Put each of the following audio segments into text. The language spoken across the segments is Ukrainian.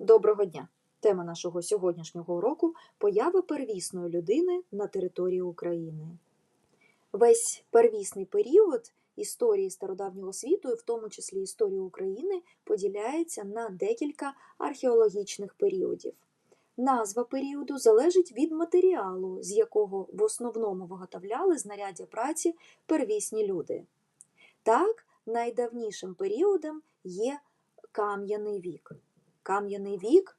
Доброго дня! Тема нашого сьогоднішнього уроку поява первісної людини на території України. Весь первісний період історії стародавнього світу, і в тому числі історії України, поділяється на декілька археологічних періодів. Назва періоду залежить від матеріалу, з якого в основному виготовляли знаряддя праці первісні люди. Так, найдавнішим періодом є кам'яний вік. Кам'яний вік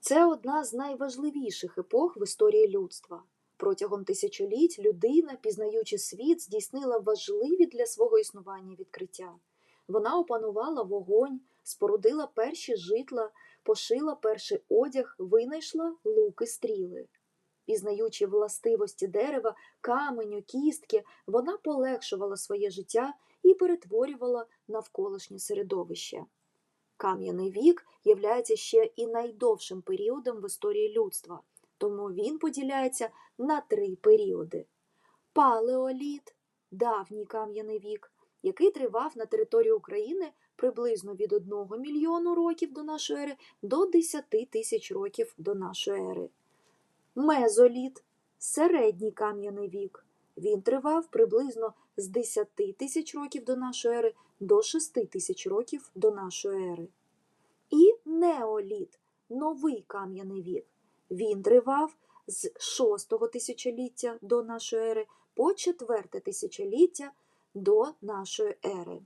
це одна з найважливіших епох в історії людства. Протягом тисячоліть людина, пізнаючи світ, здійснила важливі для свого існування відкриття. Вона опанувала вогонь, спорудила перші житла, пошила перший одяг, винайшла луки стріли. Пізнаючи властивості дерева, каменю, кістки, вона полегшувала своє життя і перетворювала навколишнє середовище. Кам'яний вік являється ще і найдовшим періодом в історії людства, тому він поділяється на три періоди: палеоліт, давній кам'яний вік, який тривав на території України приблизно від 1 мільйону років до нашої ери до 10 тисяч років до нашої ери. Мезоліт середній кам'яний вік. Він тривав приблизно з 10 тисяч років до нашої ери до 6 тисяч років до нашої ери. І неоліт новий кам'яний вік. Він тривав з 6 тисячоліття до нашої ери по 4 тисячоліття до нашої ери.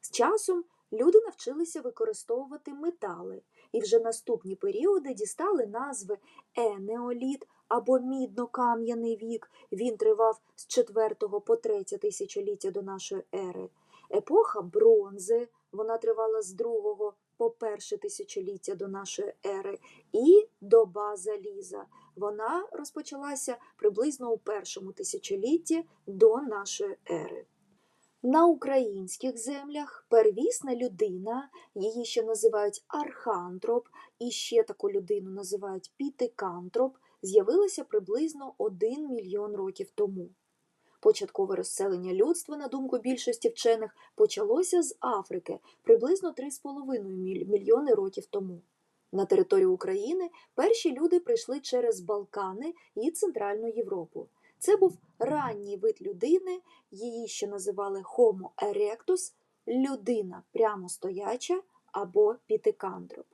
З часом люди навчилися використовувати метали, і вже наступні періоди дістали назви енеоліт або мідно-кам'яний вік. Він тривав з 4 по 3 тисячоліття до нашої ери. Епоха бронзи, вона тривала з 2 по перше тисячоліття до нашої ери, і доба заліза. Вона розпочалася приблизно у першому тисячолітті до нашої ери. На українських землях первісна людина, її ще називають архантроп, і ще таку людину називають пітикантроп, з'явилася приблизно 1 мільйон років тому. Початкове розселення людства, на думку більшості вчених, почалося з Африки приблизно 3,5 мільйони років тому. На територію України перші люди прийшли через Балкани і Центральну Європу. Це був ранній вид людини, її ще називали Homo erectus, людина прямостояча або пітикантроп.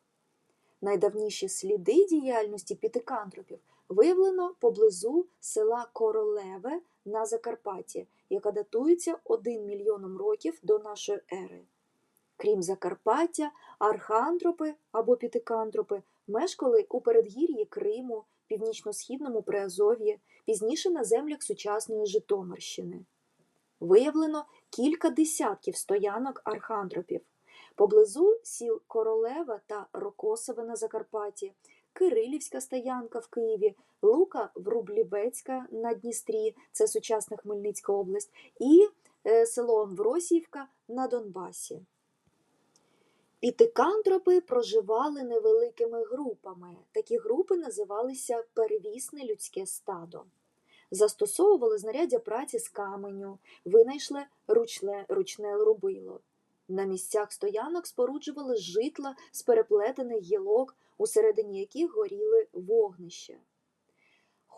Найдавніші сліди діяльності пітикантропів виявлено поблизу села Королеве на Закарпатті, яка датується 1 мільйоном років до нашої ери. Крім Закарпаття, архантропи або пітикантропи мешкали у передгір'ї Криму, північно-східному Приазов'ї, пізніше на землях сучасної Житомирщини. Виявлено кілька десятків стоянок архантропів. Поблизу сіл Королева та Рокосове на Закарпатті, Кирилівська стоянка в Києві, Лука Врублівецька на Дністрі, це сучасна Хмельницька область, і е, село Амвросіївка на Донбасі. Пітикантропи проживали невеликими групами. Такі групи називалися первісне людське стадо. Застосовували знаряддя праці з каменю, винайшли ручне рубило. На місцях стоянок споруджували житла з переплетених гілок, усередині яких горіли вогнища.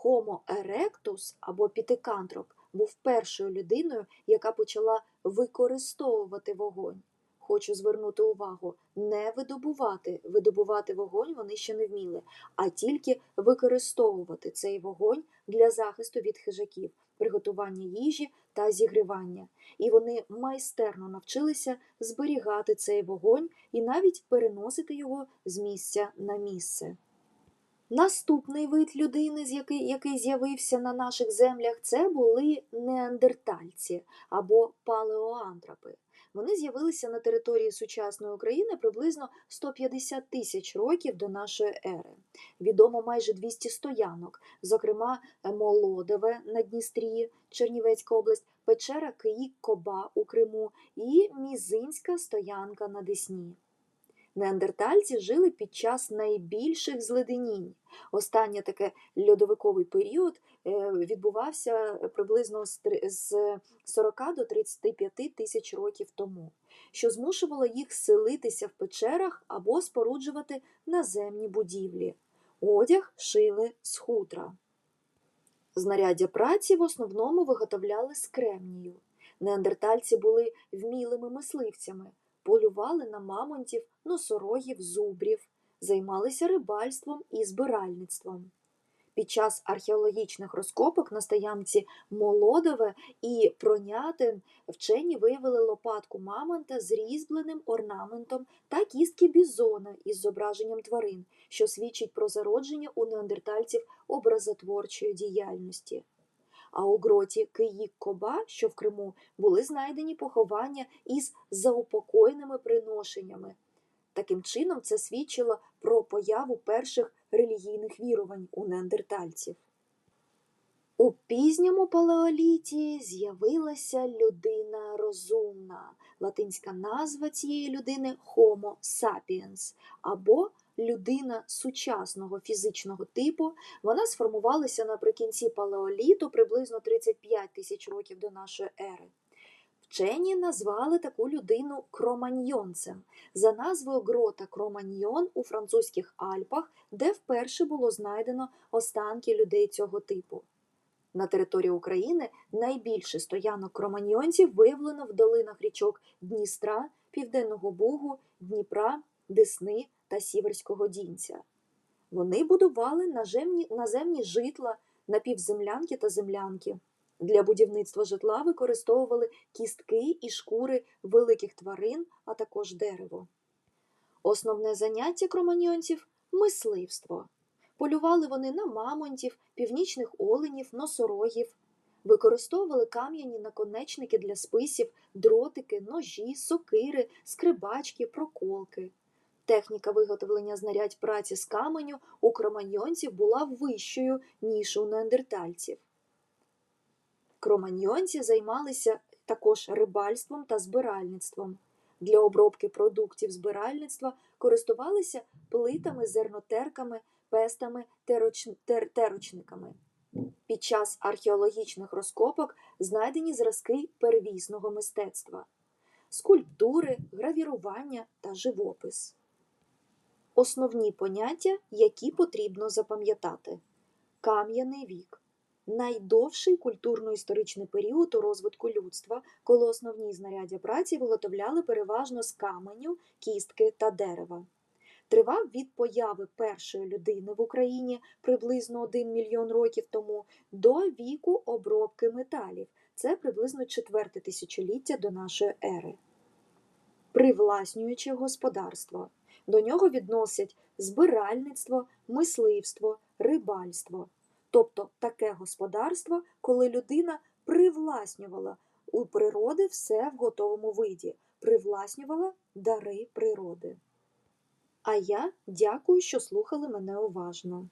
Homo erectus або пітикантроп був першою людиною, яка почала використовувати вогонь. Хочу звернути увагу, не видобувати. Видобувати вогонь вони ще не вміли, а тільки використовувати цей вогонь для захисту від хижаків, приготування їжі та зігрівання. І вони майстерно навчилися зберігати цей вогонь і навіть переносити його з місця на місце. Наступний вид людини, з який, який з'явився на наших землях, це були неандертальці або палеоантропи. Вони з'явилися на території сучасної України приблизно 150 тисяч років до нашої ери. Відомо майже 200 стоянок, зокрема Молодове на Дністрі, Чернівецька область, печера Київ Коба у Криму і Мізинська стоянка на Десні. Неандертальці жили під час найбільших зледенінь. Останнє таке льодовиковий період е, відбувався приблизно з 40 до 35 тисяч років тому. що змушувало їх селитися в печерах або споруджувати наземні будівлі. Одяг шили з хутра. Знаряддя праці в основному виготовляли з кремнію. Неандертальці були вмілими мисливцями, полювали на мамонтів, носорогів, зубрів, займалися рибальством і збиральництвом. Під час археологічних розкопок на стоянці Молодове і Пронятин вчені виявили лопатку мамонта з різьбленим орнаментом та кістки бізона із зображенням тварин, що свідчить про зародження у неандертальців образотворчої діяльності. А у гроті Киїк-Коба, що в Криму, були знайдені поховання із заупокойними приношеннями. Таким чином, це свідчило про появу перших релігійних вірувань у неандертальців. У пізньому палеоліті з'явилася людина розумна. Латинська назва цієї людини Homo sapiens або людина сучасного фізичного типу. Вона сформувалася наприкінці палеоліту приблизно 35 тисяч років до нашої ери. Вчені назвали таку людину кроманьйонцем за назвою грота Кроманьйон у французьких Альпах, де вперше було знайдено останки людей цього типу. На території України найбільше стоянок кроманьйонців виявлено в долинах річок Дністра, Південного Бугу, Дніпра, Десни та Сіверського Дінця. Вони будували наземні, наземні житла, напівземлянки та землянки. Для будівництва житла використовували кістки і шкури великих тварин, а також дерево. Основне заняття кроманьйонців мисливство. Полювали вони на мамонтів, північних оленів, носорогів, використовували кам'яні наконечники для списів, дротики, ножі, сокири, скрибачки, проколки. Техніка виготовлення знарядь праці з каменю у кроманьйонців була вищою, ніж у неандертальців. Кроманьйонці займалися також рибальством та збиральництвом. Для обробки продуктів збиральництва користувалися плитами, зернотерками, пестами, тероч... тер... терочниками. Під час археологічних розкопок знайдені зразки первісного мистецтва, скульптури, гравірування та живопис. Основні поняття, які потрібно запам'ятати: кам'яний вік найдовший культурно-історичний період у розвитку людства, коли основні знаряддя праці виготовляли переважно з каменю, кістки та дерева. Тривав від появи першої людини в Україні приблизно 1 мільйон років тому до віку обробки металів. Це приблизно четверте тисячоліття до нашої ери. Привласнююче господарство. До нього відносять збиральництво, мисливство, рибальство. Тобто таке господарство, коли людина привласнювала у природи все в готовому виді, привласнювала дари природи. А я дякую, що слухали мене уважно.